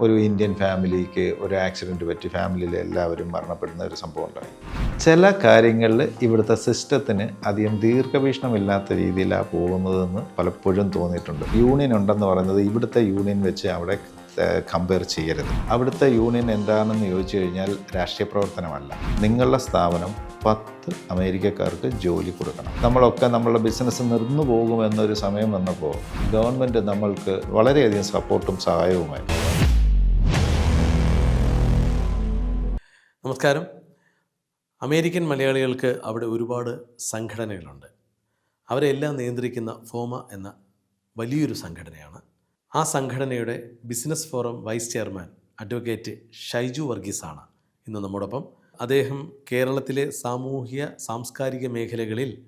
ഒരു ഇന്ത്യൻ ഫാമിലിക്ക് ഒരു ആക്സിഡന്റ് പറ്റി ഫാമിലിയിലെ എല്ലാവരും മരണപ്പെടുന്ന ഒരു സംഭവം ഉണ്ടായി. ചില കാര്യങ്ങളിൽ ഇവിടുത്തെ സിസ്റ്റത്തിന് അധികം ദീർഘവീക്ഷണമില്ലാത്ത രീതിയിലാണ് പോകുന്നതെന്ന് പലപ്പോഴും തോന്നിയിട്ടുണ്ട്. യൂണിയൻ ഉണ്ടെന്ന് പറയുന്നത് ഇവിടുത്തെ യൂണിയൻ വെച്ച് അവിടെ കമ്പയർ ചെയ്യരുത്. അവിടുത്തെ യൂണിയൻ എന്താണെന്ന് ചോദിച്ചു കഴിഞ്ഞാൽ രാഷ്ട്രീയ പ്രവർത്തനമല്ല. നിങ്ങളുടെ സ്ഥാപനം പത്ത് അമേരിക്കക്കാർക്ക് ജോലി കൊടുക്കണം. നമ്മളൊക്കെ നമ്മളുടെ ബിസിനസ് നിർന്നു പോകുമെന്നൊരു സമയം വന്നപ്പോൾ ഗവൺമെന്റ് നമ്മൾക്ക് വളരെയധികം സപ്പോർട്ടും സഹായവുമായി. നമസ്കാരം. അമേരിക്കൻ മലയാളികൾക്ക് അവിടെ ഒരുപാട് സംഘടനകളുണ്ട്. അവരെല്ലാം നിയന്ത്രിക്കുന്ന ഫോമ എന്ന വലിയൊരു സംഘടനയാണ് ആ സംഘടനയുടെ business forum vice chairman advocate Shaiju വർഗീസാണ്. ഇന്ന് നമ്മോടൊപ്പം അദ്ദേഹം കേരളത്തിലെ സാമൂഹ്യ സാംസ്കാരിക മേഖലകളിൽ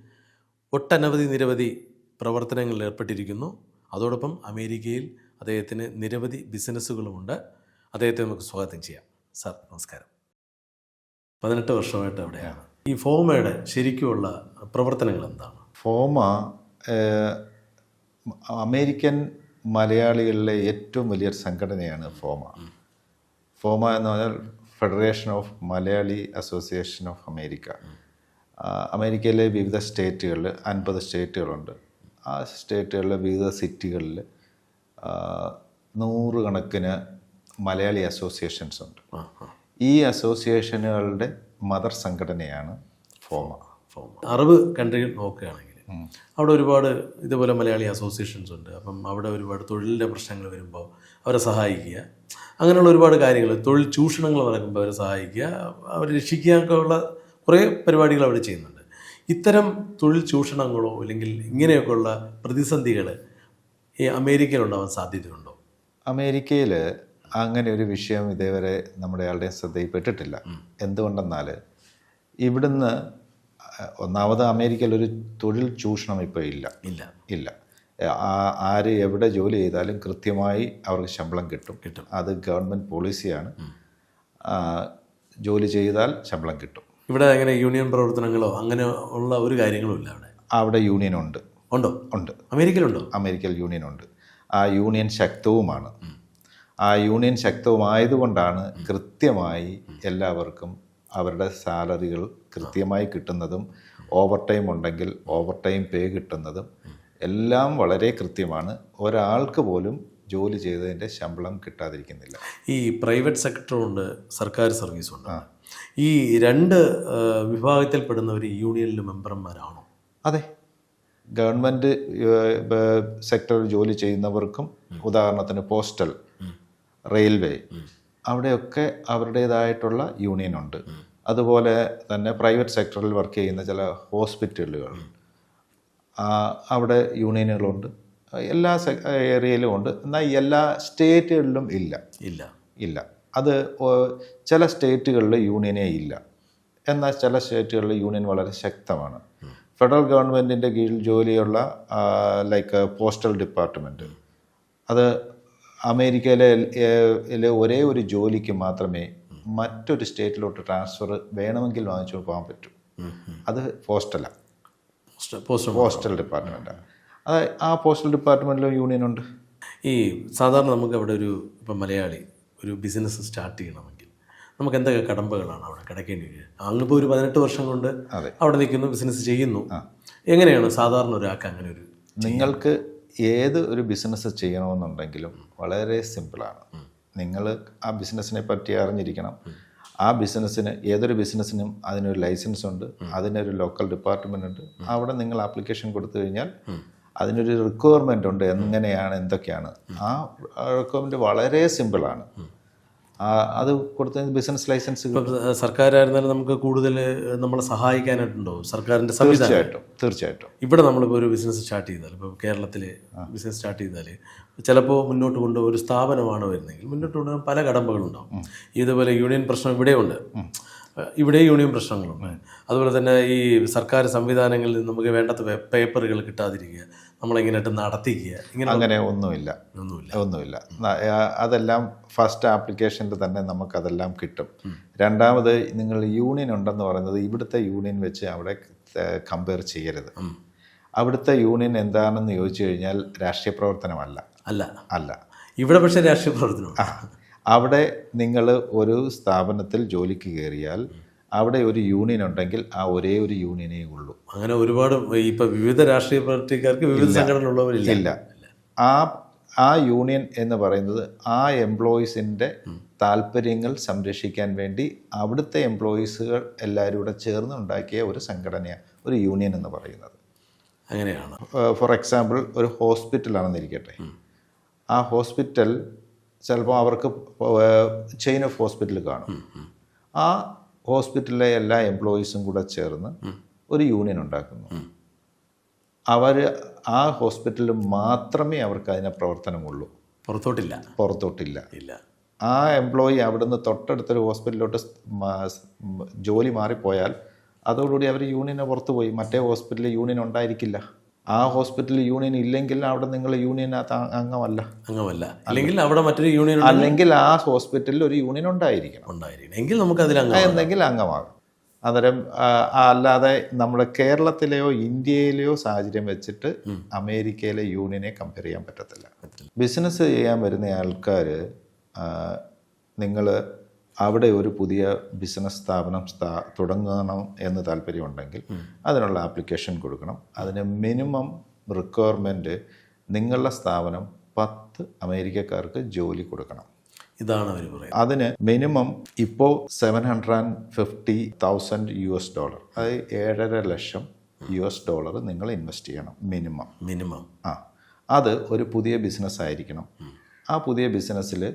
ഒട്ടനവധി നിരവധി പ്രവർത്തനങ്ങളിൽ ഏർപ്പെട്ടിരിക്കുന്നു. അതോടൊപ്പം അമേരിക്കയിൽ അദ്ദേഹത്തിന് നിരവധി ബിസിനസ്സുകളുമുണ്ട്. അദ്ദേഹത്തെ നമുക്ക് സ്വാഗതം ചെയ്യാം. സാർ നമസ്കാരം. പതിനെട്ട് വർഷമായിട്ട് അവിടെയാണ്. ഈ ഫോമയുടെ ശരിക്കുമുള്ള പ്രവർത്തനങ്ങൾ എന്താണ്? ഫോമ അമേരിക്കൻ മലയാളികളിലെ ഏറ്റവും വലിയൊരു സംഘടനയാണ് ഫോമ. ഫോമ എന്ന് പറഞ്ഞാൽ federation of Malayali association of America അമേരിക്കയിലെ വിവിധ സ്റ്റേറ്റുകളിൽ അൻപത് സ്റ്റേറ്റുകളുണ്ട്. ആ സ്റ്റേറ്റുകളിലെ വിവിധ സിറ്റികളിൽ നൂറുകണക്കിന് മലയാളി അസോസിയേഷൻസ് ഉണ്ട്. ഈ അസോസിയേഷനുകളുടെ മദർ സംഘടനയാണ് ഫോമ. ഫോമ. അറബ് കൺട്രികൾ നോക്കുകയാണെങ്കിൽ അവിടെ ഒരുപാട് ഇതുപോലെ മലയാളി അസോസിയേഷൻസ് ഉണ്ട്. അപ്പം അവിടെ ഒരുപാട് തൊഴിലിന്റെ പ്രശ്നങ്ങൾ വരുമ്പോൾ അവരെ സഹായിക്കുക. അങ്ങനെയുള്ള ഒരുപാട് കാര്യങ്ങൾ തൊഴിൽ ചൂഷണങ്ങൾ നടക്കുമ്പോൾ അവരെ സഹായിക്കുക അവരെ രക്ഷിക്കാനൊക്കെയുള്ള കുറേ പരിപാടികൾ അവിടെ ചെയ്യുന്നുണ്ട്. ഇത്തരം തൊഴിൽ ചൂഷണങ്ങളോ അല്ലെങ്കിൽ ഇങ്ങനെയൊക്കെയുള്ള പ്രതിസന്ധികൾ ഈ അമേരിക്കയിൽ ഉണ്ടാവാൻ സാധ്യതയുണ്ടോ? അമേരിക്കയിൽ അങ്ങനെ ഒരു വിഷയം ഇതേവരെ നമ്മുടെ ആളുടെ ശ്രദ്ധയിൽപ്പെട്ടിട്ടില്ല എന്തുകൊണ്ടെന്നാൽ ഇവിടുന്ന് ഒന്നാമത് അമേരിക്കയിൽ ഒരു തൊഴിൽ ചൂഷണം ഇപ്പോൾ ഇല്ല. ഇല്ല. ഇല്ല. ആര് എവിടെ ജോലി ചെയ്താലും കൃത്യമായി അവർക്ക് ശമ്പളം കിട്ടും. കിട്ടും. അത് ഗവൺമെന്റ് പോളിസിയാണ്. ജോലി ചെയ്താൽ ശമ്പളം കിട്ടും. ഇവിടെ അങ്ങനെ യൂണിയൻ പ്രവർത്തനങ്ങളോ അങ്ങനെ ഉള്ള ഒരു കാര്യങ്ങളും ഇല്ല അവിടെ? അവിടെ യൂണിയൻ ഉണ്ട്. ഉണ്ടോ? ഉണ്ട്. അമേരിക്കയിലുണ്ടോ? അമേരിക്കയിൽ യൂണിയൻ ഉണ്ട്. ആ യൂണിയൻ ശക്തവുമാണ്. ആ യൂണിയൻ ശക്തവുമായതുകൊണ്ടാണ് കൃത്യമായി എല്ലാവർക്കും അവരുടെ സാലറികൾ കൃത്യമായി കിട്ടുന്നതും ഓവർ ടൈം ഉണ്ടെങ്കിൽ ഓവർ ടൈം പേ കിട്ടുന്നതും എല്ലാം വളരെ കൃത്യമാണ്. ഒരാൾക്ക് പോലും ജോലി ചെയ്തതിന്റെ ശമ്പളം കിട്ടാതിരിക്കുന്നില്ല. ഈ പ്രൈവറ്റ് സെക്ടറുണ്ട് സർക്കാർ സർവീസുണ്ട്. ഈ രണ്ട് വിഭാഗത്തിൽപ്പെടുന്നവർ യൂണിയനിൽ മെമ്പർമാരാണോ? അതെ. ഗവൺമെന്റ് സെക്ടറിൽ ജോലി ചെയ്യുന്നവർക്കും ഉദാഹരണത്തിന് പോസ്റ്റൽ റെയിൽവേ അവിടെയൊക്കെ അവരുടേതായിട്ടുള്ള യൂണിയൻ ഉണ്ട് അതുപോലെ തന്നെ പ്രൈവറ്റ് സെക്ടറിൽ വർക്ക് ചെയ്യുന്ന ചില ഹോസ്പിറ്റലുകൾ. അവിടെ യൂണിയനുകളുണ്ട്. എല്ലാ ഏരിയയിലും ഉണ്ട്. എന്നാൽ എല്ലാ സ്റ്റേറ്റുകളിലും ഇല്ല. ഇല്ല. ഇല്ല. അത് ചില സ്റ്റേറ്റുകളിൽ യൂണിയനേ ഇല്ല. എന്നാൽ ചില സ്റ്റേറ്റുകളിൽ യൂണിയൻ വളരെ ശക്തമാണ്. ഫെഡറൽ ഗവൺമെന്റിന്റെ കീഴിൽ ജോലിയുള്ള ലൈക്ക് പോസ്റ്റൽ ഡിപ്പാർട്ട്മെന്റ് അത് അമേരിക്കയിലെ ഒരേ ഒരു ജോലിക്ക് മാത്രമേ മറ്റൊരു സ്റ്റേറ്റിലോട്ട് ട്രാൻസ്ഫർ വേണമെങ്കിൽ വാങ്ങിച്ചു പോകാൻ പറ്റൂ. അത് പോസ്റ്റലാണ് പോസ്റ്റ് പോസ്റ്റ് പോസ്റ്റൽ ഡിപ്പാർട്ട്മെന്റാണ് അത് ആ പോസ്റ്റൽ ഡിപ്പാർട്ട്മെന്റിലും യൂണിയൻ ഉണ്ട് ഈ സാധാരണ നമുക്ക് അവിടെ ഒരു ഇപ്പം മലയാളി ഒരു ബിസിനസ് സ്റ്റാർട്ട് ചെയ്യണമെങ്കിൽ നമുക്ക് എന്തൊക്കെ കടമ്പകളാണ് അവിടെ കിടക്കേണ്ടി വരിക അങ്ങിപ്പോൾ ഒരു പതിനെട്ട് വർഷം കൊണ്ട് അവിടെ നിൽക്കുന്നു ബിസിനസ് ചെയ്യുന്നു. എങ്ങനെയാണ് സാധാരണ ഒരാൾക്ക് അങ്ങനെ ഒരു നിങ്ങൾക്ക് ഏത് ഒരു ബിസിനസ് ചെയ്യണമെന്നുണ്ടെങ്കിലും വളരെ സിമ്പിളാണ്. നിങ്ങൾ ആ ബിസിനസ്സിനെ പറ്റി അറിഞ്ഞിരിക്കണം. ആ ബിസിനസ്സിന് ഏതൊരു ബിസിനസ്സിനും അതിനൊരു ലൈസൻസ് ഉണ്ട് അതിനൊരു ലോക്കൽ ഡിപ്പാർട്ട്മെന്റ് ഉണ്ട്. അവിടെ നിങ്ങൾ ആപ്ലിക്കേഷൻ കൊടുത്തു കഴിഞ്ഞാൽ അതിനൊരു റിക്വയർമെന്റ് ഉണ്ട് എങ്ങനെയാണ് എന്തൊക്കെയാണ്. ആ റിക്വയർമെന്റ് വളരെ സിമ്പിളാണ്. അത് കൊടുത്ത ബിസിനസ് ലൈസൻസ് സർക്കാരായിരുന്നാലും നമുക്ക് കൂടുതൽ നമ്മളെ സഹായിക്കാനായിട്ടുണ്ടോ? സർക്കാരിന്റെ തീർച്ചയായിട്ടും തീർച്ചയായിട്ടും. ഇവിടെ നമ്മളിപ്പോൾ ഒരു ബിസിനസ് സ്റ്റാർട്ട് ചെയ്താൽ ഇപ്പോൾ കേരളത്തിൽ ബിസിനസ് സ്റ്റാർട്ട് ചെയ്താൽ ചിലപ്പോൾ മുന്നോട്ട് കൊണ്ട് ഒരു സ്ഥാപനമാണ് വരുന്നതെങ്കിൽ മുന്നോട്ട് കൊണ്ടുപോകാൻ പല കടമ്പകളുണ്ടാവും. ഇതുപോലെ യൂണിയൻ പ്രശ്നം ഇവിടെയുണ്ട്. ഇവിടെ യൂണിയൻ പ്രശ്നങ്ങളുണ്ട്. അതുപോലെ തന്നെ ഈ സർക്കാർ സംവിധാനങ്ങളിൽ നമുക്ക് വേണ്ടത്ര പേപ്പറുകൾ കിട്ടാതിരിക്കുക നമ്മളെങ്ങനെയായിട്ട് നടത്തിക്കുക ഇങ്ങനെ അങ്ങനെ ഒന്നുമില്ല. ഒന്നുമില്ല. ഒന്നുമില്ല. അതെല്ലാം ഫസ്റ്റ് ആപ്ലിക്കേഷനിൽ തന്നെ നമുക്കതെല്ലാം കിട്ടും. രണ്ടാമത് നിങ്ങൾ യൂണിയൻ ഉണ്ടെന്ന് പറയുന്നത് ഇവിടുത്തെ യൂണിയൻ വെച്ച് അവിടെ കമ്പയർ ചെയ്യരുത്. അവിടുത്തെ യൂണിയൻ എന്താണെന്ന് ചോദിച്ചു കഴിഞ്ഞാൽ രാഷ്ട്രീയ പ്രവർത്തനമല്ല. അല്ല. അല്ല. ഇവിടെ പക്ഷേ രാഷ്ട്രീയ പ്രവർത്തനമുണ്ട്. അവിടെ നിങ്ങൾ ഒരു സ്ഥാപനത്തിൽ ജോലിക്ക് കയറിയാൽ അവിടെ ഒരു യൂണിയൻ ഉണ്ടെങ്കിൽ ആ ഒരേ ഒരു യൂണിയനേ ഉള്ളൂ. അങ്ങനെ ഒരുപാട് ഇപ്പം വിവിധ രാഷ്ട്രീയ പാർട്ടിക്കാർക്ക് വിവിധ സംഘടന ഉള്ളവരില്ല ഇല്ല. ആ ആ യൂണിയൻ എന്ന് പറയുന്നത് ആ എംപ്ലോയീസിന്റെ താല്പര്യങ്ങൾ സംരക്ഷിക്കാൻ വേണ്ടി അവിടുത്തെ എംപ്ലോയീസുകൾ എല്ലാവരും കൂടെ ചേർന്ന് ഉണ്ടാക്കിയ ഒരു സംഘടനയാണ് ഒരു യൂണിയൻ എന്ന് പറയുന്നത്. അങ്ങനെയാണ്. ഫോർ എക്സാമ്പിൾ ഒരു ഹോസ്പിറ്റലാണെന്നിരിക്കട്ടെ ആ ഹോസ്പിറ്റൽ ചിലപ്പോൾ അവർക്ക് ചെയിൻ ഓഫ് ഹോസ്പിറ്റൽ കാണും. ആ ഹോസ്പിറ്റലിലെ എല്ലാ എംപ്ലോയീസും കൂടെ ചേർന്ന് ഒരു യൂണിയൻ ഉണ്ടാക്കുന്നു. അവർ ആ ഹോസ്പിറ്റലിൽ മാത്രമേ അവർക്ക് അതിനെ പ്രവർത്തനമുള്ളൂ. പുറത്തോട്ടില്ല. പുറത്തോട്ടില്ല. ഇല്ല. ആ എംപ്ലോയി അവിടുന്ന് തൊട്ടടുത്തൊരു ഹോസ്പിറ്റലിലോട്ട് ജോലി മാറിപ്പോയാൽ അതോടുകൂടി അവർ യൂണിയന് പുറത്തു പോയി. മറ്റേ ഹോസ്പിറ്റലിൽ യൂണിയൻ ഉണ്ടായിരിക്കില്ല. ആ ഹോസ്പിറ്റലിൽ യൂണിയൻ ഇല്ലെങ്കിൽ അവിടെ നിങ്ങൾ യൂണിയനകത്ത് അംഗമല്ല. അംഗമല്ല. അല്ലെങ്കിൽ അവിടെ മറ്റൊരു യൂണിയൻ അല്ലെങ്കിൽ ആ ഹോസ്പിറ്റലിൽ ഒരു യൂണിയൻ ഉണ്ടായിരിക്കണം. ഉണ്ടായിരിക്കണം. എങ്കിൽ നമുക്ക് അതിൽ എന്തെങ്കിൽ അംഗമാകും. അന്നേരം അല്ലാതെ നമ്മുടെ കേരളത്തിലെയോ ഇന്ത്യയിലെയോ സാഹചര്യം വെച്ചിട്ട് അമേരിക്കയിലെ യൂണിയനെ കമ്പയർ ചെയ്യാൻ പറ്റത്തില്ല. ബിസിനസ് ചെയ്യാൻ വരുന്ന ആൾക്കാർ നിങ്ങൾ അവിടെ ഒരു പുതിയ ബിസിനസ് സ്ഥാപനം സ്ഥാ തുടങ്ങണം എന്ന് താല്പര്യമുണ്ടെങ്കിൽ അതിനുള്ള ആപ്ലിക്കേഷൻ കൊടുക്കണം. അതിന് മിനിമം റിക്വയർമെന്റ് നിങ്ങളുടെ സ്ഥാപനം പത്ത് അമേരിക്കക്കാർക്ക് ജോലി കൊടുക്കണം. ഇതാണ് അവർ പറയുന്നത്. അതിന് മിനിമം ഇപ്പോൾ seven hundred and fifty thousand U S dollar അതായത് ഏഴര ലക്ഷം യു എസ് ഡോളർ നിങ്ങൾ ഇൻവെസ്റ്റ് ചെയ്യണം മിനിമം. മിനിമം. ആ അത് ഒരു പുതിയ ബിസിനസ് ആയിരിക്കണം ആ പുതിയ ബിസിനസ്സിൽ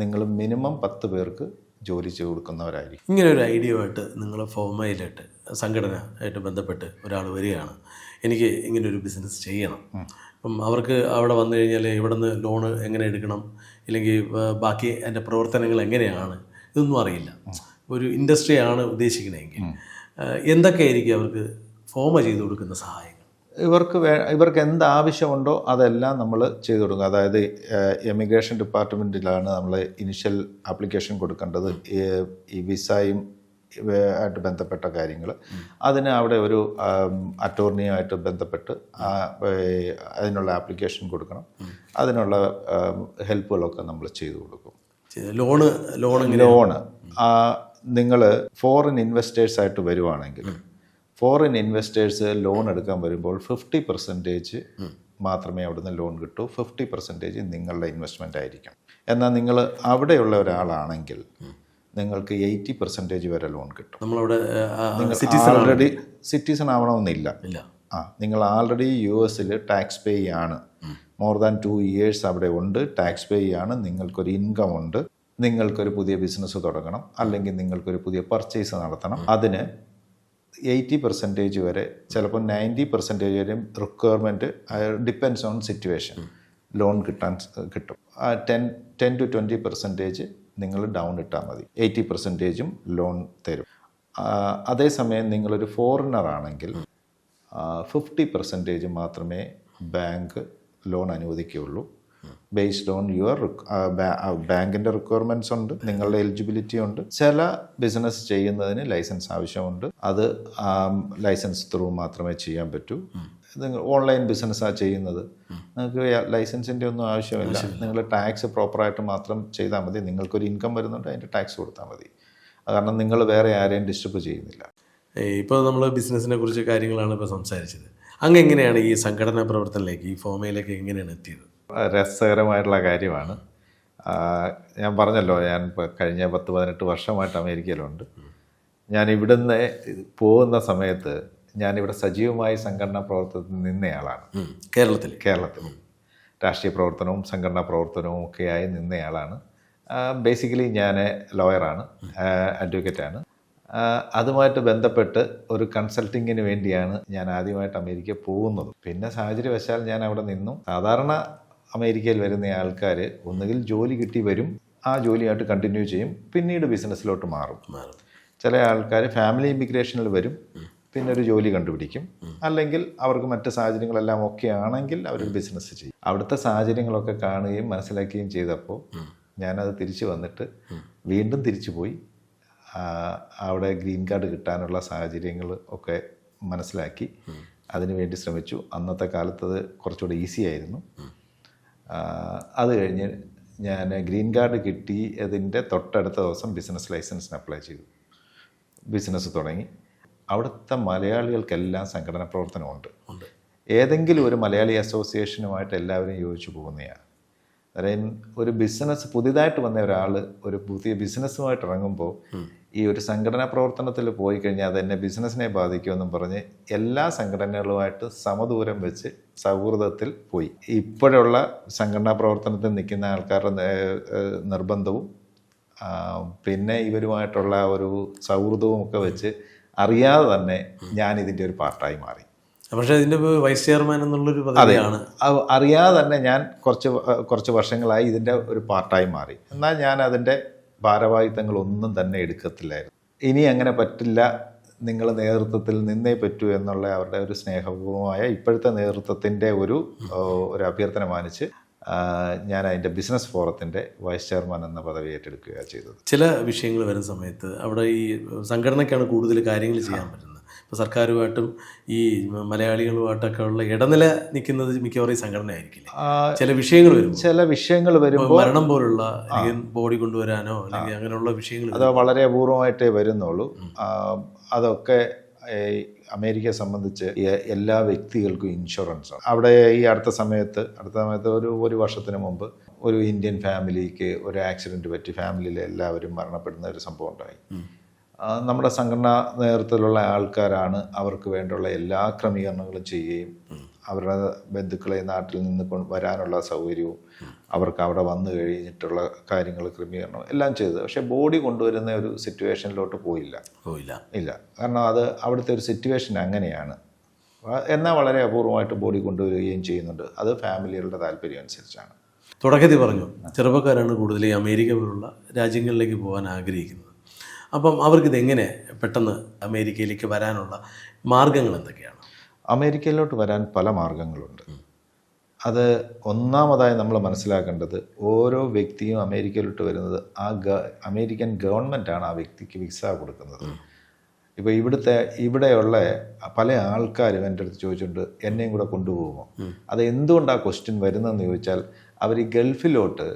നിങ്ങൾ മിനിമം പത്ത് പേർക്ക് ജോലി ചെയ്ത് കൊടുക്കുന്നവരായിരിക്കും. ഇങ്ങനെ ഒരു ഐഡിയയുമായിട്ട് നിങ്ങൾ ഫോമയിലായിട്ട് സംഘടന ആയിട്ട് ബന്ധപ്പെട്ട് ഒരാൾ വരികയാണ്. എനിക്ക് ഇങ്ങനെ ഒരു ബിസിനസ് ചെയ്യണം അപ്പം അവർക്ക് അവിടെ വന്നു കഴിഞ്ഞാൽ ഇവിടെ നിന്ന് ലോണ് എങ്ങനെ എടുക്കണം? ഇല്ലെങ്കിൽ ബാക്കി എന്റെ പ്രവർത്തനങ്ങൾ എങ്ങനെയാണ്? ഇതൊന്നും അറിയില്ല. ഒരു ഇൻഡസ്ട്രിയാണ് ഉദ്ദേശിക്കുന്നതെങ്കിൽ എന്തൊക്കെയായിരിക്കും അവർക്ക് ഫോമ ചെയ്തു കൊടുക്കുന്ന സഹായങ്ങൾ? ഇവർക്ക് വേ ഇവർക്ക് എന്ത് ആവശ്യമുണ്ടോ അതെല്ലാം നമ്മൾ ചെയ്തു കൊടുക്കും. അതായത് എമിഗ്രേഷൻ ഡിപ്പാർട്ട്മെന്റിലാണ് നമ്മൾ ഇനിഷ്യൽ ആപ്ലിക്കേഷൻ കൊടുക്കേണ്ടത് ഈ- വിസയും ആയിട്ട് ബന്ധപ്പെട്ട കാര്യങ്ങൾ അതിന് അവിടെ ഒരു അറ്റോർണിയുമായിട്ട് ബന്ധപ്പെട്ട് ആ, അതിനുള്ള ആപ്ലിക്കേഷൻ കൊടുക്കണം. അതിനുള്ള ഹെൽപ്പുകളൊക്കെ നമ്മൾ ചെയ്തു കൊടുക്കും. Loan loan loan. നിങ്ങൾ ഫോറിൻ ഇൻവെസ്റ്റേഴ്സ് ആയിട്ട് വരുവാണെങ്കിൽ ഫോറിൻ ഇൻവെസ്റ്റേഴ്സ് ലോൺ എടുക്കാൻ വരുമ്പോൾ ഫിഫ്റ്റി പെർസെന്റേജ് മാത്രമേ അവിടുന്ന് ലോൺ കിട്ടൂ. ഫിഫ്റ്റി പെർസെന്റേജ് നിങ്ങളുടെ ഇൻവെസ്റ്റ്മെന്റ് ആയിരിക്കും. എന്നാൽ നിങ്ങൾ അവിടെയുള്ള ഒരാളാണെങ്കിൽ നിങ്ങൾക്ക് എയ്റ്റി പെർസെന്റേജ് വരെ ലോൺ കിട്ടും. നമ്മളവിടെ ആൾറെഡി സിറ്റിസൺ ആവണമെന്നില്ല. ആ നിങ്ങൾ ആൾറെഡി യു എസിൽ ടാക്സ് പേ ആണ്. മോർ ദാൻ ടു ഇയേഴ്സ് അവിടെ ഉണ്ട്. ടാക്സ് പേ ആണ്. നിങ്ങൾക്കൊരു ഇൻകം ഉണ്ട്. നിങ്ങൾക്കൊരു പുതിയ ബിസിനസ് തുടങ്ങണം. അല്ലെങ്കിൽ നിങ്ങൾക്കൊരു പുതിയ പർച്ചേസ് നടത്തണം. അതിന് എയ്റ്റി പെർസെന്റേജ് വരെ ചിലപ്പോൾ നയന്റി പെർസെന്റേജ് വരെയും requirement depends on situation loan കിട്ടാൻ കിട്ടും. ആ ten ten to twenty percentage നിങ്ങൾ ഡൗൺ ഇട്ടാൽ മതി. എയ്റ്റി പെർസെന്റേജും ലോൺ തരും. അതേസമയം നിങ്ങളൊരു ഫോറിനർ ആണെങ്കിൽ ഫിഫ്റ്റി പെർസെന്റേജ് മാത്രമേ ബാങ്ക് ലോൺ അനുവദിക്കുകയുള്ളൂ. ബേസ്ഡ് ഓൺ യുവർ ബാങ്കിന്റെ റിക്വയർമെന്റ്സ് ഉണ്ട് നിങ്ങളുടെ എലിജിബിലിറ്റി ഉണ്ട്. ചില ബിസിനസ് ചെയ്യുന്നതിന് ലൈസൻസ് ആവശ്യമുണ്ട്. അത് ലൈസൻസ് ത്രൂ മാത്രമേ ചെയ്യാൻ പറ്റൂ. നിങ്ങൾ ഓൺലൈൻ ബിസിനസ്സാണ് ചെയ്യുന്നത്. നിങ്ങൾക്ക് ലൈസൻസിന്റെ ഒന്നും ആവശ്യമില്ല. നിങ്ങൾ ടാക്സ് പ്രോപ്പറായിട്ട് മാത്രം ചെയ്താൽ മതി. നിങ്ങൾക്കൊരു ഇൻകം വരുന്നുണ്ട് അതിന്റെ ടാക്സ് കൊടുത്താൽ മതി. കാരണം നിങ്ങൾ വേറെ ആരെയും ഡിസ്റ്റർബ് ചെയ്യുന്നില്ല. ഇപ്പോൾ നമ്മൾ ബിസിനസ്സിനെ കുറിച്ച് കാര്യങ്ങളാണ് ഇപ്പോൾ സംസാരിച്ചത്. അങ്ങ് എങ്ങനെയാണ് ഈ സംഘടനാ പ്രവർത്തനത്തിലേക്ക് ഈ ഫോമയിലേക്ക് എങ്ങനെയാണ് എത്തിയത്? രസകരമായിട്ടുള്ള കാര്യമാണ്. ഞാൻ പറഞ്ഞല്ലോ ഞാൻ ഇപ്പോൾ കഴിഞ്ഞ പത്ത് പതിനെട്ട് വർഷമായിട്ട് അമേരിക്കയിലുണ്ട്. ഞാൻ ഇവിടുന്ന് പോകുന്ന സമയത്ത് ഞാനിവിടെ സജീവമായി സംഘടനാ പ്രവർത്തനത്തിൽ നിന്നയാളാണ്. കേരളത്തിൽ കേരളത്തിൽ രാഷ്ട്രീയ പ്രവർത്തനവും സംഘടനാ പ്രവർത്തനവും ഒക്കെയായി നിന്നയാളാണ്. ബേസിക്കലി ഞാൻ ലോയറാണ് അഡ്വക്കേറ്റാണ് അതുമായിട്ട് ബന്ധപ്പെട്ട് ഒരു കൺസൾട്ടിങ്ങിന് വേണ്ടിയാണ് ഞാൻ ആദ്യമായിട്ട് അമേരിക്ക പോകുന്നത്. പിന്നെ സാഹചര്യവശാൽ ഞാൻ അവിടെ നിന്നു. സാധാരണ അമേരിക്കയിൽ വരുന്ന ആൾക്കാർ ഒന്നുകിൽ ജോലി കിട്ടി വരും ആ ജോലിയായിട്ട് കണ്ടിന്യൂ ചെയ്യും പിന്നീട് ബിസിനസ്സിലോട്ട് മാറും. ചില ആൾക്കാർ ഫാമിലി ഇമിഗ്രേഷനിൽ വരും പിന്നെ ഒരു ജോലി കണ്ടുപിടിക്കും. അല്ലെങ്കിൽ അവർക്ക് മറ്റ് സാഹചര്യങ്ങളെല്ലാം ഓക്കെ ആണെങ്കിൽ അവർ ബിസിനസ് ചെയ്യും. അവിടുത്തെ സാഹചര്യങ്ങളൊക്കെ കാണുകയും മനസ്സിലാക്കുകയും ചെയ്തപ്പോൾ ഞാനത് തിരിച്ചു വന്നിട്ട് വീണ്ടും തിരിച്ചു പോയി. അവിടെ ഗ്രീൻ കാർഡ് കിട്ടാനുള്ള സാഹചര്യങ്ങൾ ഒക്കെ മനസ്സിലാക്കി. അതിനുവേണ്ടി ശ്രമിച്ചു. അന്നത്തെ കാലത്ത് അത് കുറച്ചുകൂടെ ഈസി ആയിരുന്നു. അത് കഴിഞ്ഞ് ഞാൻ ഗ്രീൻ കാർഡ് കിട്ടിയതിന്റെ തൊട്ടടുത്ത ദിവസം ബിസിനസ് ലൈസൻസിന് അപ്ലൈ ചെയ്തു. ബിസിനസ് തുടങ്ങി. അവിടുത്തെ മലയാളികൾക്കെല്ലാം സംഘടന പ്രവർത്തനമുണ്ട് ഏതെങ്കിലും ഒരു മലയാളി അസോസിയേഷനുമായിട്ട് എല്ലാവരും യോജിച്ചു പോകുന്നതാണ് അതായത് ഒരു ബിസിനസ് പുതിയതായിട്ട് വന്ന ഒരാൾ ഒരു പുതിയ ബിസിനസ്സുമായിട്ട് ഇറങ്ങുമ്പോൾ ഈ ഒരു സംഘടനാ പ്രവർത്തനത്തിൽ പോയി കഴിഞ്ഞാൽ അത് എന്നെ ബിസിനസ്സിനെ ബാധിക്കുമെന്നും പറഞ്ഞ് എല്ലാ സംഘടനകളുമായിട്ട് സമദൂരം വെച്ച് സൗഹൃദത്തിൽ പോയി. ഇപ്പോഴുള്ള സംഘടനാ പ്രവർത്തനത്തിൽ നിൽക്കുന്ന ആൾക്കാരുടെ നിർബന്ധവും പിന്നെ ഇവരുമായിട്ടുള്ള ഒരു സൗഹൃദവും ഒക്കെ വെച്ച് അറിയാതെ തന്നെ ഞാൻ ഇതിന്റെ ഒരു പാർട്ടായി മാറി. പക്ഷേ ഇതിന്റെ വൈസ് ചെയർമാൻ എന്നുള്ളൊരു പദവിയാണ് അറിയാതെ തന്നെ ഞാൻ കുറച്ച് കുറച്ച് വർഷങ്ങളായി ഇതിന്റെ ഒരു പാർട്ടായി മാറി. എന്നാൽ ഞാൻ അതിന്റെ ഭാരവാഹിത്വങ്ങളൊന്നും തന്നെ എടുക്കത്തില്ലായിരുന്നു. ഇനി അങ്ങനെ പറ്റില്ല. നിങ്ങൾ നേതൃത്വത്തിൽ നിന്നേ പറ്റൂ എന്നുള്ള അവരുടെ ഒരു സ്നേഹപൂർവമായ ഇപ്പോഴത്തെ നേതൃത്വത്തിന്റെ ഒരു ഒരു അഭ്യർത്ഥന മാനിച്ച് ഞാൻ അതിന്റെ ബിസിനസ് ഫോറത്തിന്റെ വൈസ് ചെയർമാൻ എന്ന പദവി ഏറ്റെടുക്കുകയാണ് ചെയ്തത്. ചില വിഷയങ്ങൾ വരുന്ന സമയത്ത് അവിടെ ഈ സംഘടനയ്ക്കാണ് കൂടുതൽ കാര്യങ്ങൾ ചെയ്യാൻ പറ്റുന്നത്. ഇപ്പോൾ സർക്കാരുമായിട്ടും ഈ മലയാളികളുമായിട്ടൊക്കെ ഉള്ള ഇടനില നിൽക്കുന്നത് മിക്കവാറും ഈ സംഘടന ആയിരിക്കില്ല ചില വിഷയങ്ങൾ വരും ചില വിഷയങ്ങൾ വരുമ്പോൾ മരണം പോലുള്ള ബോഡി കൊണ്ടുവരാനോ അല്ലെങ്കിൽ അങ്ങനെയുള്ള വിഷയങ്ങൾ അത് വളരെ അപൂർവമായിട്ടേ വരുന്നുള്ളൂ. അതൊക്കെ അമേരിക്കയെ സംബന്ധിച്ച് എല്ലാ വ്യക്തികൾക്കും ഇൻഷുറൻസ് അവിടെ ഈ അടുത്ത സമയത്ത് അടുത്ത സമയത്ത് ഒരു ഒരു വർഷത്തിന് മുമ്പ് ഒരു ഇന്ത്യൻ ഫാമിലിക്ക് ഒരു ആക്സിഡന്റ് പറ്റി ഫാമിലിയിലെ എല്ലാവരും മരണപ്പെടുന്ന ഒരു സംഭവം ഉണ്ടായി. നമ്മുടെ സംഘടനാ നേതൃത്വത്തിലുള്ള ആൾക്കാരാണ് അവർക്ക് വേണ്ടുള്ള എല്ലാ ക്രമീകരണങ്ങളും ചെയ്യുകയും അവരുടെ ബന്ധുക്കളെ നാട്ടിൽ നിന്ന് കൊണ്ട് വരാനുള്ള സൗകര്യവും അവർക്ക് അവിടെ വന്നു കഴിഞ്ഞിട്ടുള്ള കാര്യങ്ങൾ ക്രമീകരണം എല്ലാം ചെയ്തത് പക്ഷേ ബോഡി കൊണ്ടുവരുന്ന ഒരു സിറ്റുവേഷനിലോട്ട് പോയില്ല. പോയില്ല. ഇല്ല. കാരണം അത് അവിടുത്തെ ഒരു സിറ്റുവേഷൻ അങ്ങനെയാണ്. എന്നാൽ വളരെ അപൂർവമായിട്ട് ബോഡി കൊണ്ടുവരികയും ചെയ്യുന്നുണ്ട്. അത് ഫാമിലികളുടെ താല്പര്യം അനുസരിച്ചാണ്. തുടക്കത്തിൽ പറഞ്ഞു ചെറുപ്പക്കാരാണ് കൂടുതൽ അമേരിക്ക പോലുള്ള രാജ്യങ്ങളിലേക്ക് പോകാൻ ആഗ്രഹിക്കുന്നത്. അപ്പം അവർക്കിത് എങ്ങനെ പെട്ടെന്ന് അമേരിക്കയിലേക്ക് വരാനുള്ള മാർഗങ്ങൾ എന്തൊക്കെയാണ്? അമേരിക്കയിലോട്ട് വരാൻ പല മാർഗങ്ങളുണ്ട്. അത് ഒന്നാമതായി നമ്മൾ മനസ്സിലാക്കേണ്ടത് ഓരോ വ്യക്തിയും അമേരിക്കയിലോട്ട് വരുന്നത് ആ ഗ അമേരിക്കൻ ഗവൺമെന്റാണ് ആ വ്യക്തിക്ക് വിസ കൊടുക്കുന്നത്. ഇപ്പോൾ ഇവിടുത്തെ ഇവിടെയുള്ള പല ആൾക്കാരും എന്റെ അടുത്ത് ചോദിച്ചിട്ടുണ്ട് എന്നെയും കൂടെ കൊണ്ടുപോകുമോ? അത് എന്തുകൊണ്ടാണ് ആ ക്വസ്റ്റ്യൻ വരുന്നതെന്ന് ചോദിച്ചാൽ അവർ ഈ ഗൾഫിലോട്ട്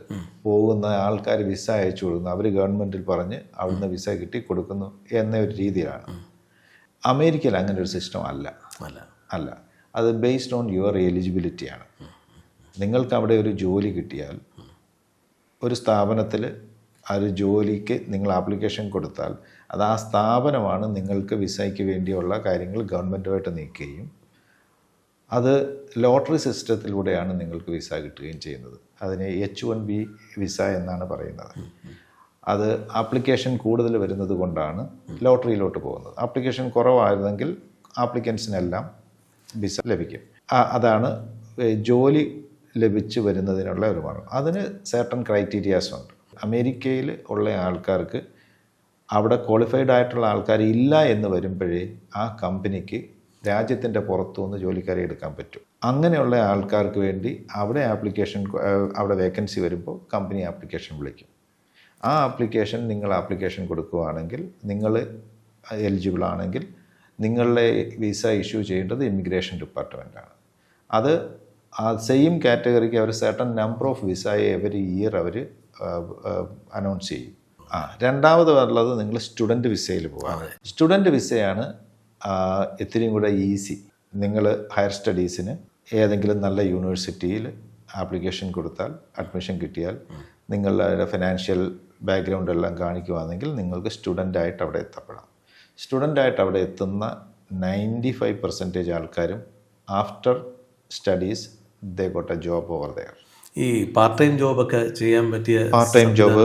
പോകുന്ന ആൾക്കാർ വിസ അയച്ചു കൊടുക്കുന്നു. അവർ ഗവൺമെന്റിൽ പറഞ്ഞ് അവിടുന്ന് വിസ കിട്ടി കൊടുക്കുന്നു എന്ന ഒരു രീതിയിലാണ്. അമേരിക്കയിൽ അങ്ങനെ ഒരു സിസ്റ്റം അല്ല. അല്ല. അല്ല. അത് ബേസ്ഡ് ഓൺ യുവർ എലിജിബിലിറ്റിയാണ് നിങ്ങൾക്ക് അവിടെ ഒരു ജോലി കിട്ടിയാൽ ഒരു സ്ഥാപനത്തിൽ ആ ഒരു ജോലിക്ക് നിങ്ങൾ ആപ്ലിക്കേഷൻ കൊടുത്താൽ അത് ആ സ്ഥാപനമാണ് നിങ്ങൾക്ക് വിസയ്ക്ക് വേണ്ടിയുള്ള കാര്യങ്ങൾ ഗവൺമെന്റുമായിട്ട് നീക്കുകയും അത് ലോട്ടറി സിസ്റ്റത്തിലൂടെയാണ് നിങ്ങൾക്ക് വിസ കിട്ടുകയും ചെയ്യുന്നത്. അതിന് എച്ച് വൺ ബി വിസ എന്നാണ് പറയുന്നത്. അത് ആപ്ലിക്കേഷൻ കൂടുതൽ വരുന്നത് കൊണ്ടാണ് ലോട്ടറിയിലോട്ട് പോകുന്നത്. ആപ്ലിക്കേഷൻ കുറവായിരുന്നെങ്കിൽ ആപ്ലിക്കൻസിനെല്ലാം വിസ ലഭിക്കും. അതാണ് ജോലി ലഭിച്ചു വരുന്നതിനുള്ള ഒരു മാർഗം. അതിന് സർട്ടൺ ക്രൈറ്റീരിയാസ് ഉണ്ട്. അമേരിക്കയിൽ ഉള്ള ആൾക്കാർക്ക് അവിടെ ക്വാളിഫൈഡ് ആയിട്ടുള്ള ആൾക്കാർ ഇല്ല എന്ന് വരുമ്പോഴേ ആ കമ്പനിക്ക് രാജ്യത്തിന്റെ പുറത്തുനിന്ന് ജോലിക്കാരെ എടുക്കാൻ പറ്റും. അങ്ങനെയുള്ള ആൾക്കാർക്ക് വേണ്ടി അവിടെ ആപ്ലിക്കേഷൻ അവിടെ വേക്കൻസി വരുമ്പോൾ കമ്പനി ആപ്ലിക്കേഷൻ വിളിക്കും. ആ ആപ്ലിക്കേഷൻ നിങ്ങൾ ആപ്ലിക്കേഷൻ കൊടുക്കുകയാണെങ്കിൽ നിങ്ങൾ എലിജിബിൾ ആണെങ്കിൽ നിങ്ങളുടെ വിസ ഇഷ്യൂ ചെയ്യേണ്ടത് ഇമിഗ്രേഷൻ ഡിപ്പാർട്ട്മെന്റാണ് അത് ആ സെയിം കാറ്റഗറിക്ക് അവർ certain number of visa every year our announce ചെയ്യും. ആ രണ്ടാമത് ഉള്ളത് നിങ്ങൾ സ്റ്റുഡന്റ് വിസയിൽ പോകാം സ്റ്റുഡന്റ് വിസയാണ് ഇത്തിരിയും കൂടെ ഈസി നിങ്ങൾ ഹയർ സ്റ്റഡീസിന് ഏതെങ്കിലും നല്ല യൂണിവേഴ്സിറ്റിയിൽ ആപ്ലിക്കേഷൻ കൊടുത്താൽ അഡ്മിഷൻ കിട്ടിയാൽ നിങ്ങളുടെ ഫിനാൻഷ്യൽ ബാക്ക്ഗ്രൗണ്ട് എല്ലാം കാണിക്കുവാണെങ്കിൽ നിങ്ങൾക്ക് സ്റ്റുഡന്റായിട്ട് അവിടെ എത്തപ്പെടാം. സ്റ്റുഡന്റായിട്ട് അവിടെ എത്തുന്ന നയന്റി ഫൈവ് പെർസെന്റേജ് ആൾക്കാരും after studies they got a job over there ഈ പാർട്ട് ടൈം ജോബൊക്കെ ചെയ്യാൻ പറ്റിയ പാർട്ട് ടൈം ജോബ്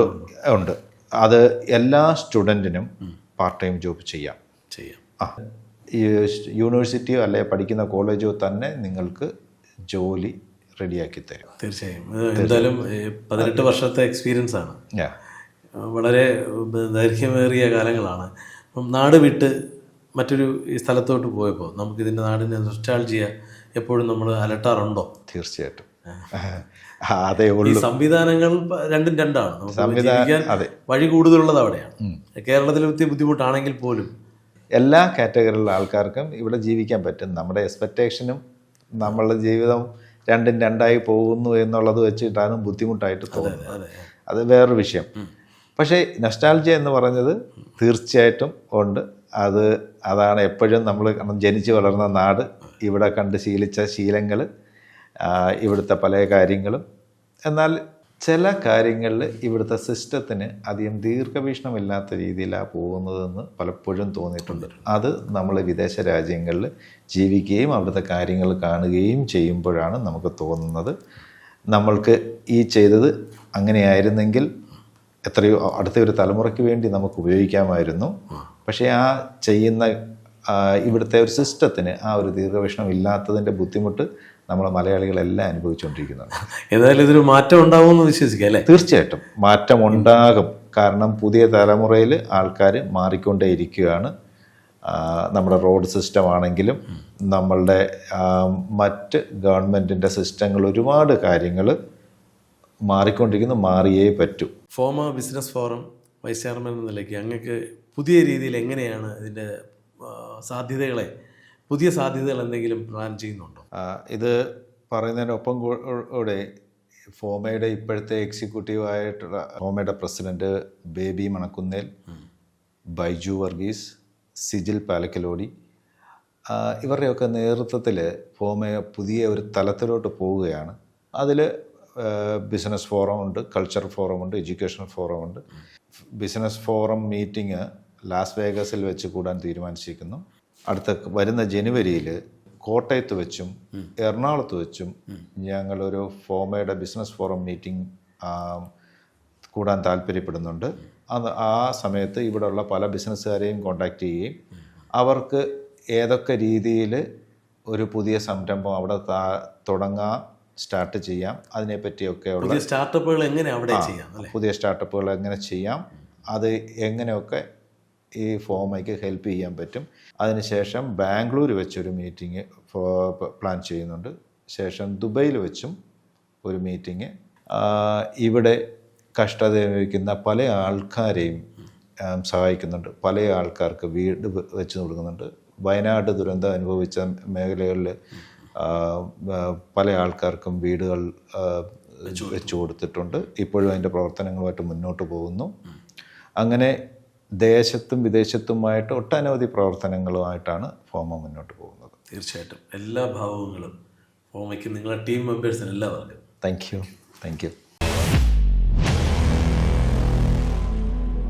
ഉണ്ട്. അത് എല്ലാ സ്റ്റുഡന്റിനും പാർട്ട് ടൈം ജോബ് ചെയ്യാം. ചെയ്യാം. ആ. യൂണിവേഴ്സിറ്റിയോ അല്ലെ പഠിക്കുന്ന കോളേജോ തന്നെ നിങ്ങൾക്ക് ജോലി റെഡിയാക്കി തരും. തീർച്ചയായും. എന്തായാലും പതിനെട്ട് വർഷത്തെ എക്സ്പീരിയൻസ് ആണ്. വളരെ ദൈർഘ്യമേറിയ കാലങ്ങളാണ്. അപ്പം നാട് വിട്ട് മറ്റൊരു സ്ഥലത്തോട്ട് പോയപ്പോൾ നമുക്ക് ഇതിന്റെ നാടിനെ നൊസ്റ്റാൾജിയ എപ്പോഴും നമ്മൾ അലട്ടാറുണ്ടോ? തീർച്ചയായിട്ടും. അതേ ഉള്ളൂ. സംവിധാനങ്ങൾ രണ്ടും രണ്ടാണ്. സംവിധാനം. വഴി കൂടുതലുള്ളത് അവിടെയാണ്. കേരളത്തിലെ ഒത്തിരി ബുദ്ധിമുട്ടാണെങ്കിൽ പോലും എല്ലാ കാറ്റഗറിയിലുള്ള ആൾക്കാർക്കും ഇവിടെ ജീവിക്കാൻ പറ്റും. നമ്മുടെ എക്സ്പെക്റ്റേഷനും നമ്മളുടെ ജീവിതം രണ്ടും രണ്ടായി പോകുന്നു എന്നുള്ളത് വെച്ചിട്ടാണ് ബുദ്ധിമുട്ടായിട്ട് തോന്നുന്നത്. അതെ വേറൊരു വിഷയം. പക്ഷേ നഷ്ടാൽജ എന്ന് പറഞ്ഞത് തീർച്ചയായിട്ടും ഉണ്ട്. അത് അതാണ് എപ്പോഴും നമ്മൾ കാരണം ജനിച്ചു വളർന്ന നാട്. ഇവിടെ കണ്ട് ശീലിച്ച ശീലങ്ങൾ ഇവിടുത്തെ പല കാര്യങ്ങളും. എന്നാൽ ചില കാര്യങ്ങളിൽ ഇവിടുത്തെ സിസ്റ്റത്തിന് അധികം ദീർഘവീക്ഷണമില്ലാത്ത രീതിയിലാണ് പോകുന്നതെന്ന് പലപ്പോഴും തോന്നിയിട്ടുണ്ട്. അത് നമ്മൾ വിദേശ രാജ്യങ്ങളിൽ ജീവിക്കുകയും അവിടുത്തെ കാര്യങ്ങൾ കാണുകയും ചെയ്യുമ്പോഴാണ് നമുക്ക് തോന്നുന്നത്. നമ്മൾക്ക് ഈ ചെയ്തത് അങ്ങനെയായിരുന്നെങ്കിൽ എത്രയോ അടുത്ത ഒരു തലമുറയ്ക്ക് വേണ്ടി നമുക്ക് ഉപയോഗിക്കാമായിരുന്നു. പക്ഷേ ആ ചെയ്യുന്ന ഇവിടുത്തെ ഒരു സിസ്റ്റത്തിന് ആ ഒരു ദീർഘവീക്ഷണം ഇല്ലാത്തതിന്റെ ബുദ്ധിമുട്ട് നമ്മൾ മലയാളികളെല്ലാം അനുഭവിച്ചുകൊണ്ടിരിക്കുന്നത് ഏതായാലും ഇതൊരു മാറ്റം ഉണ്ടാവുമെന്ന് വിശ്വസിക്കാം അല്ലേ? തീർച്ചയായിട്ടും. മാറ്റം ഉണ്ടാകും. കാരണം പുതിയ തലമുറയിൽ ആൾക്കാർ മാറിക്കൊണ്ടേയിരിക്കുകയാണ് ഇരിക്കുകയാണ്. നമ്മുടെ റോഡ് സിസ്റ്റം ആണെങ്കിലും നമ്മളുടെ മറ്റ് ഗവൺമെന്റിന്റെ സിസ്റ്റങ്ങൾ ഒരുപാട് കാര്യങ്ങൾ മാറിക്കൊണ്ടിരിക്കുന്നു മാറിയേ പറ്റൂ. FOMAA business forum vice chairman എന്ന നിലയ്ക്ക് അങ്ങക്ക് പുതിയ രീതിയിൽ എങ്ങനെയാണ് ഇതിന്റെ സാധ്യതകളെ പുതിയ സാധ്യതകൾ എന്തെങ്കിലും പ്ലാൻ ചെയ്യുന്നുണ്ടോ? ഇത് പറയുന്നതിനൊപ്പം കൂടെ ഫോമയുടെ ഇപ്പോഴത്തെ എക്സിക്യൂട്ടീവ് ആയിട്ടുള്ള ഫോമയുടെ പ്രസിഡന്റ് ബേബി മണക്കുന്നേൽ ബൈജു വർഗീസ് സിജിൽ പാലക്കലോടി ഇവരുടെയൊക്കെ നേതൃത്വത്തിൽ ഫോമയ പുതിയ ഒരു തലത്തിലോട്ട് പോവുകയാണ്. അതിൽ ബിസിനസ് ഫോറം ഉണ്ട് കൾച്ചർ ഫോറം ഉണ്ട് എഡ്യൂക്കേഷൻ ഫോറം ഉണ്ട്. ബിസിനസ് ഫോറം മീറ്റിംഗ് ലാസ് വേഗസിൽ വെച്ച് കൂടാൻ തീരുമാനിച്ചിരിക്കുന്നു. അടുത്ത വരുന്ന ജനുവരിയിൽ കോട്ടയത്ത് വെച്ചും എറണാകുളത്ത് വെച്ചും ഞങ്ങളൊരു ഫോമയുടെ ബിസിനസ് ഫോറം മീറ്റിംഗ് കൂടാൻ താല്പര്യപ്പെടുന്നുണ്ട്. അത് ആ സമയത്ത് ഇവിടെയുള്ള പല ബിസിനസ്സുകാരെയും കോണ്ടാക്ട് ചെയ്യുകയും അവർക്ക് ഏതൊക്കെ രീതിയിൽ ഒരു പുതിയ സംരംഭം അവിടെ തുടങ്ങാം സ്റ്റാർട്ട് ചെയ്യാം അതിനെപ്പറ്റിയൊക്കെ പുതിയ സ്റ്റാർട്ടപ്പുകൾ എങ്ങനെ അവിടെ ചെയ്യാം പുതിയ സ്റ്റാർട്ടപ്പുകൾ എങ്ങനെ ചെയ്യാം അത് എങ്ങനെയൊക്കെ ഈ ഫോമയ്ക്ക് ഹെൽപ്പ് ചെയ്യാൻ പറ്റും. അതിനുശേഷം ബാംഗ്ലൂർ വെച്ചൊരു മീറ്റിംഗ് പ്ലാൻ ചെയ്യുന്നുണ്ട്. ശേഷം ദുബൈയിൽ വെച്ചും ഒരു മീറ്റിംഗ്. ഇവിടെ കഷ്ടത അനുഭവിക്കുന്ന പല ആൾക്കാരെയും സഹായിക്കുന്നുണ്ട്. പല ആൾക്കാർക്ക് വീട് വെച്ച് കൊടുക്കുന്നുണ്ട്. വയനാട് ദുരന്തം അനുഭവിച്ച മേഖലകളിൽ പല ആൾക്കാർക്കും വീടുകൾ വെച്ചു കൊടുത്തിട്ടുണ്ട്. ഇപ്പോഴും അതിന്റെ പ്രവർത്തനങ്ങളുമായിട്ട് മുന്നോട്ട് പോകുന്നു. അങ്ങനെ ദേശത്തും വിദേശത്തുമായിട്ട് ഒട്ടനവധി പ്രവർത്തനങ്ങളുമായിട്ടാണ് ഫോമ മുന്നോട്ട് പോകുന്നത്. തീർച്ചയായിട്ടും. എല്ലാ ഭാവങ്ങളും ഫോമയ്ക്ക് നിങ്ങളുടെ ടീം മെമ്പേഴ്സിന് എല്ലാവർക്കും താങ്ക് യു താങ്ക് യു